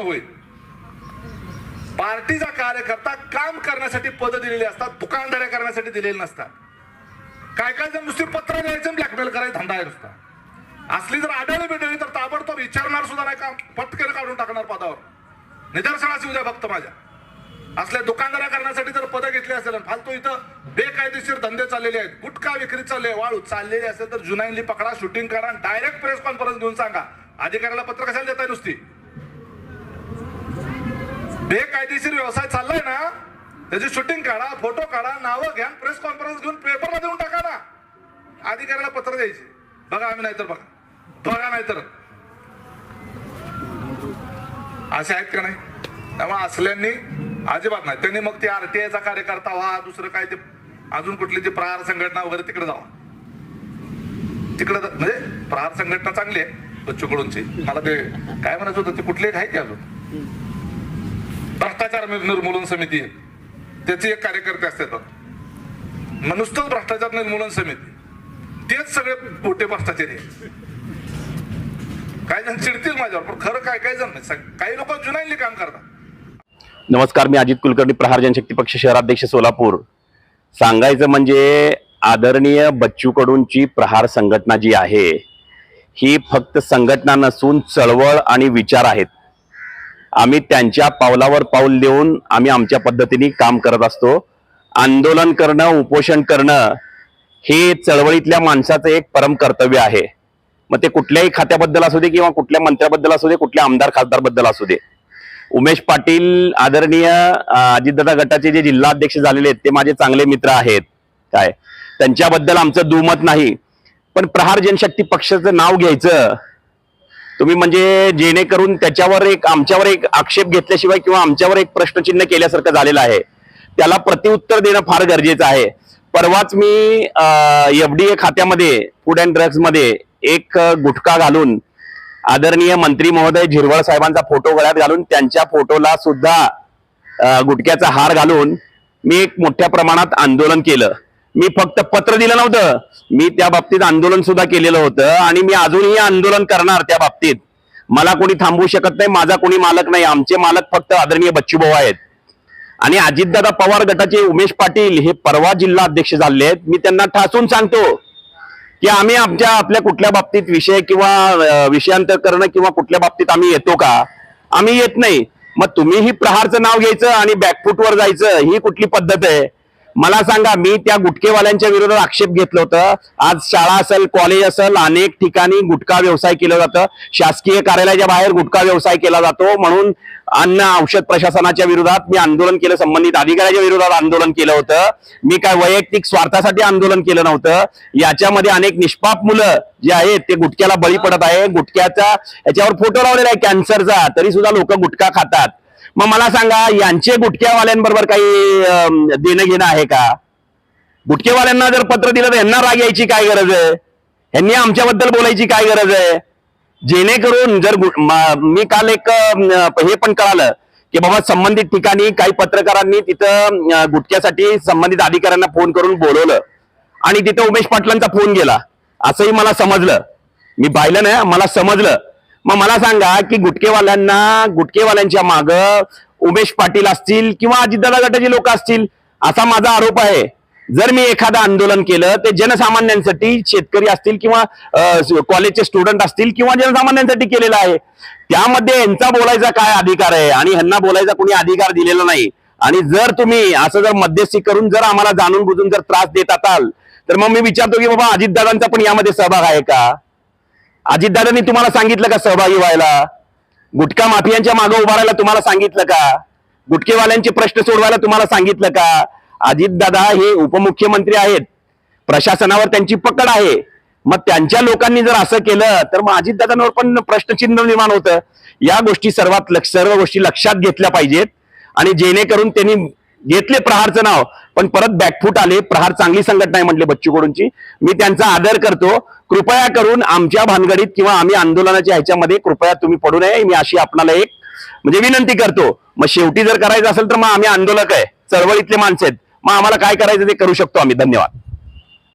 होईल. पार्टीचा कार्यकर्ता काम करण्यासाठी पद दिलेली असतात दुकानदाऱ्या करण्यासाठी दिलेली नसतात. काय काय जण नुसती पत्र द्यायचं ब्लॅकमेल करायचं धंदा आहे नुसता. असली जर आढळली भेटली तर ताबडतोब विचारणार सुद्धा नाही का पटकन काढून टाकणार पदावर. निदर्शनास येऊ द्या फक्त माझ्या. असल्या दुकानदाऱ्या करण्यासाठी जर पदं घेतली असेल फालतू इथं बेकायदेशीर धंदे चाललेले आहेत गुटखा विक्री चालले वाळू चाललेली असेल तर जुनाईनली पकडा शूटिंग करा डायरेक्ट प्रेस कॉन्फरन्स घेऊन सांगा. अधिकाऱ्याला पत्र कशाला देताय नुसती? बेकायदेशीर व्यवसाय चाललाय ना त्याची शूटिंग काढा फोटो काढा नावं घ्या प्रेस कॉन्फरन्स घेऊन पेपरला देऊन टाका ना. अधिकाऱ्याला पत्र द्यायचे. बघा आम्ही नाहीतर बघा. बघा नाहीतर. असे आहेत का नाही? त्यामुळे असल्यांनी अजिबात नाही. त्यांनी मग ते आरटीआयचा कार्यकर्ता व्हा दुसरं काय ते अजून कुठली ती प्रहार संघटना वगैरे तिकडे जावा. तिकडे म्हणजे प्रहार संघटना चांगली आहे बच्चूकडूनची मला ते काय म्हणायचं होतं ते कुठले एक आहे अजून? भ्रष्टाचार निर्मूलन समिती आहे. त्याचे एक कार्यकर्ते असतात मग नुसतंच भ्रष्टाचार निर्मूलन समिती. तेच सगळे मोठे भ्रष्टाचारी काही जण चिडतील माझ्यावर पण खरं काय काय जण नाही. काही लोक जुनाईली काम करतात. नमस्कार मी अजित कुलकर्णी प्रहार जनशक्ती पक्ष शहराध्यक्ष सोलापूर. सांगायचं म्हणजे आदरणीय बच्चू कडूंची प्रहार संघटना जी आहे ही फक्त संघटना नसून चळवळ आणि विचार आहेत. आम्ही त्यांच्या पावलावर पाऊल देऊन आम्ही आमच्या पद्धतीने काम करत असतो. आंदोलन करणं उपोषण करणं हे चळवळीतल्या माणसाचं एक परम कर्तव्य आहे. मग ते कुठल्याही खात्याबद्दल असू दे किंवा कुठल्या मंत्र्याबद्दल असू दे कुठल्या आमदार खासदारबद्दल असू दे. उमेश पाटील आदरणीय अजितदादा गटाचे जे जिल्हाध्यक्ष झालेले आहेत ते माझे चांगले मित्र आहेत. काय? त्यांच्याबद्दल आमचं दुमत नाही. पण प्रहार जनशक्ती पक्षाचं नाव घ्यायचं तुम्ही म्हणजे जेणेकरून त्याच्यावर एक आमच्यावर एक आक्षेप घेतल्याशिवाय किंवा आमच्यावर एक प्रश्नचिन्ह केल्यासारखं झालेलं आहे. त्याला प्रतिउत्तर देणं फार गरजेचं आहे. परवाच मी एफ डी ए खात्यामध्ये फूड अँड ड्रग्समध्ये एक गुटखा घालून आदरणीय मंत्री महोदय झिरवळ साहेबांचा फोटो गळ्यात घालून त्यांच्या फोटोला सुद्धा गुटख्याचा हार घालून मी एक मोठ्या प्रमाणात आंदोलन केलं. मी फक्त पत्र दिलं नव्हतं. मी त्या बाबतीत आंदोलन सुद्धा केलेलं होतं आणि मी अजूनही आंदोलन करणार त्या बाबतीत. मला कोणी थांबवू शकत नाही माझा कोणी मालक नाही. आमचे मालक फक्त आदरणीय बच्चूभाऊ आहेत. आणि अजितदादा पवार गटाचे उमेश पाटील हे परवा जिल्हा अध्यक्ष झाले आहेत. मी त्यांना ठासून सांगतो की आम्ही आमच्या आपल्या कुठल्या बाबतीत विषय किंवा विषयांतर करणं किंवा कुठल्या बाबतीत आम्ही येतो का? आम्ही येत नाही. मग तुम्हीही प्रहारचं नाव घ्यायचं आणि बॅकफूटवर जायचं. ही कुठली पद्धत आहे? मला सांगा मी त्या गुटखेवाल्यांच्या विरोधात आक्षेप घेतलं होतं. आज शाळा असेल कॉलेज असेल अनेक ठिकाणी गुटखा व्यवसाय केलं जातं. शासकीय कार्यालयाच्या बाहेर गुटखा व्यवसाय केला जातो. म्हणून अन्न औषध प्रशासनाच्या विरोधात मी आंदोलन केलं. संबंधित अधिकाऱ्याच्या विरोधात आंदोलन केलं होतं. मी काय वैयक्तिक स्वार्थासाठी आंदोलन केलं नव्हतं. याच्यामध्ये अनेक निष्पाप मुलं जे आहेत ते गुटख्याला बळी पडत आहे. गुटख्याचा याच्यावर फोटो लावलेला आहे कॅन्सरचा तरी सुद्धा लोक गुटखा खातात. मग मला सांगा यांचे गुटख्यावाल्यांबरोबर काही देणं घेणं आहे का? गुटखेवाल्यांना जर पत्र दिलं तर यांना राग यायची काय गरज आहे? यांनी आमच्याबद्दल बोलायची काय गरज आहे? जेणेकरून जर मी काल एक हे पण कळालं की बाबा संबंधित ठिकाणी काही पत्रकारांनी तिथं गुटख्यासाठी संबंधित अधिकाऱ्यांना फोन करून बोलवलं. आणि तिथं उमेश पाटलांचा फोन गेला. असंही मला समजलं. मी पाहिलं नाही मला समजलं. मग मला सांगा की गुटकेवाल्यांना गुटकेवाल्यांच्या माग उमेश पाटील असतील किंवा अजितदादा गटाचे लोक असतील असा माझा आरोप आहे. जर मी एखादं आंदोलन केलं ते जनसामान्यांसाठी शेतकरी असतील किंवा कॉलेजचे स्टुडंट असतील किंवा जनसामान्यांसाठी केलेलं आहे. त्यामध्ये यांचा बोलायचा काय अधिकार आहे? आणि ह्यांना बोलायचा कोणी अधिकार दिलेला नाही. आणि जर तुम्ही असं जर मध्यस्थी करून जर आम्हाला जाणून बुजून जर त्रास देत असाल तर मग मी विचारतो की बाबा अजितदादांचा पण यामध्ये सहभाग आहे का? अजितदादांनी तुम्हाला सांगितलं का सहभागी व्हायला? गुटखा माफियांच्या मागे उभारायला तुम्हाला सांगितलं का? गुटखेवाल्यांचे प्रश्न सोडवायला तुम्हाला सांगितलं का? अजितदादा हे उपमुख्यमंत्री आहेत. प्रशासनावर त्यांची पकड आहे. मग त्यांच्या लोकांनी जर असं केलं तर मग अजितदादांवर पण प्रश्नचिन्ह निर्माण होतं. या गोष्टी सर्वात लक्ष सर्व गोष्टी लक्षात घेतल्या पाहिजेत. आणि जेणेकरून त्यांनी घेतले प्रहारचं नाव पण परत बॅकफूट आले. प्रहार चांगली संघटना आहे म्हटले बच्चू कडूंची मी त्यांचा आदर करतो. कृपया करून आमच्या भानगडीत किंवा आम्ही आंदोलनाच्या ह्याच्यामध्ये कृपया तुम्ही पडू नये. मी अशी आपणाला एक म्हणजे विनंती करतो. मग शेवटी जर करायचं असेल तर मग आम्ही आंदोलक आहे. चळवळीतले माणसं आहेत. मग आम्हाला काय करायचं ते करू शकतो आम्ही. धन्यवाद.